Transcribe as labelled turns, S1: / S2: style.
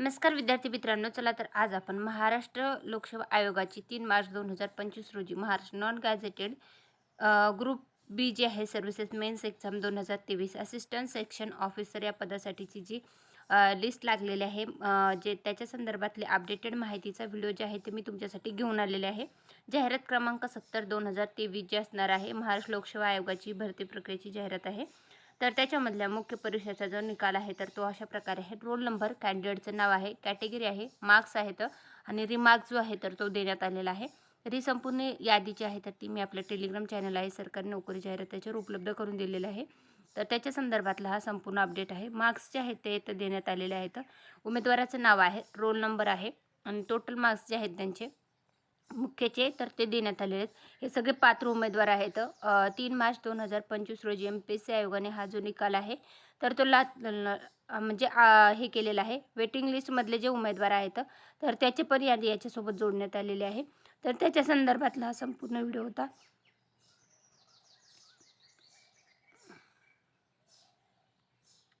S1: नमस्कार विद्यार्थी मित्रांनो चला तर आज आपण महाराष्ट्र लोकसेवा आयोगाची तीन मार्च दोन हजार पंचवीस रोजी Maharashtra non gazetted group B जे आहे सर्व्हिसेस मेन्स एक्झाम दोन हजार तेवीस असिस्टंट सेक्शन ऑफिसर या पदासाठीची जी लिस्ट लागलेली आहे. जे त्याच्या संदर्भातले अपडेटेड माहितीचा व्हिडिओ जे आहे ते मी तुमच्यासाठी घेऊन आलेले आहे. जाहिरात क्रमांक सत्तर दोन हजार तेवीस जे असणार आहे महाराष्ट्र लोकसेवा आयोगाची भरती प्रक्रियेची जाहिरात आहे. तर त्याच्यामधल्या मुख्य परीक्षेचा जो निकाल आहे तर तो अशा प्रकारे आहे. रोल नंबर कॅन्डिडेटचं नाव आहे कॅटेगरी आहे मार्क्स आहेत आणि रिमार्क जो आहे तर तो देण्यात आलेला आहे. तर ही संपूर्ण यादी जी आहे तर ती मी आपल्या टेलिग्राम चॅनल आहे सरकारी नोकरी जाहिरात त्याच्यावर उपलब्ध करून दिलेलं आहे. तर त्याच्या संदर्भातला हा संपूर्ण अपडेट आहे. मार्क्स जे आहेत ते इथं देण्यात आलेले आहेत. उमेदवाराचं नाव आहे रोल नंबर आहे आणि टोटल मार्क्स जे आहेत त्यांचे मुख्यचे तर ते देण्यात आलेले आहेत. हे सगळे पात्र उमेदवार आहेत. तीन मार्च दोन हजार पंचवीस रोजी एम पी एस सी आयोगाने हा जो निकाल आहे तर तो ला म्हणजे आ, हे केलेलं आहे. वेटिंग लिस्टमधले जे उमेदवार आहेत तर त्याचे पण यादी याच्यासोबत जोडण्यात आलेले आहे. तर त्याच्या संदर्भातला हा संपूर्ण व्हिडिओ होता.